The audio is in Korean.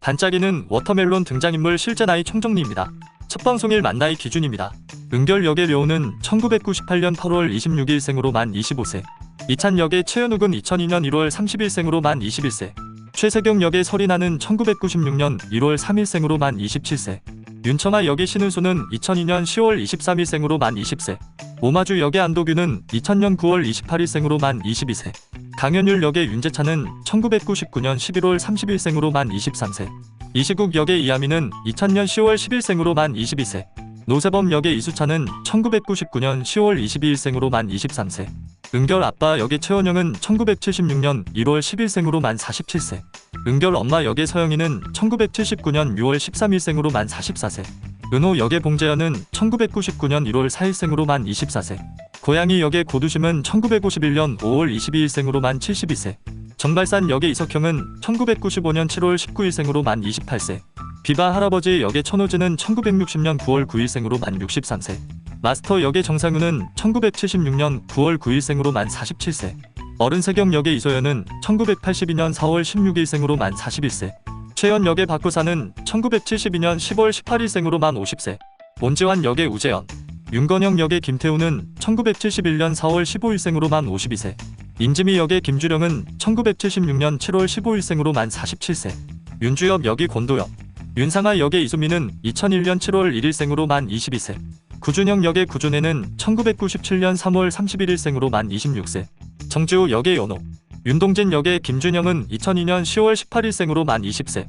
반짝이는 워터멜론 등장인물 실제 나이 총정리입니다. 첫 방송일 만 나이 기준입니다. 은결 역의 려우는 1998년 8월 26일 생으로 만 25세. 이찬 역의 최현욱은 2002년 1월 30일 생으로 만 21세. 최세경 역의 설인아는 1996년 1월 3일 생으로 만 27세. 윤청아 역의 신은수는 2002년 10월 23일 생으로 만 20세. 오마주 역의 안도규는 2000년 9월 28일 생으로 만 22세. 강현율 역의 윤재찬은 1999년 11월 30일 생으로 만 23세. 이시국 역의 이하민은 2000년 10월 10일 생으로 만 22세. 노세범 역의 이수찬은 1999년 10월 22일 생으로 만 23세. 은결 아빠 역의 최원영은 1976년 1월 10일 생으로 만 47세. 은결 엄마 역의 서영희는 1979년 6월 13일 생으로 만 44세. 은호 역의 봉재현은 1999년 1월 4일 생으로 만 24세. 고양이 역의 고두심은 1951년 5월 22일 생으로 만 72세. 정발산 역의 이석형은 1995년 7월 19일 생으로 만 28세. 비바 할아버지 역의 천호진은 1960년 9월 9일 생으로 만 63세. 마스터 역의 정상윤은 1976년 9월 9일 생으로 만 47세. 어른세경 역의 이소연은 1982년 4월 16일 생으로 만 41세. 최연 역의 박구사는 1972년 10월 18일 생으로 만 50세. 온지환 역의 우재현. 윤건영 역의 김태우는 1971년 4월 15일 생으로 만 52세. 임지미 역의 김주령은 1976년 7월 15일 생으로 만 47세. 윤주엽 역의 권도엽. 윤상아 역의 이수민은 2001년 7월 1일 생으로 만 22세. 구준영 역의 구준혜는 1997년 3월 31일 생으로 만 26세. 정지우 역의 연호. 윤동진 역의 김준영은 2002년 10월 18일 생으로 만 20세.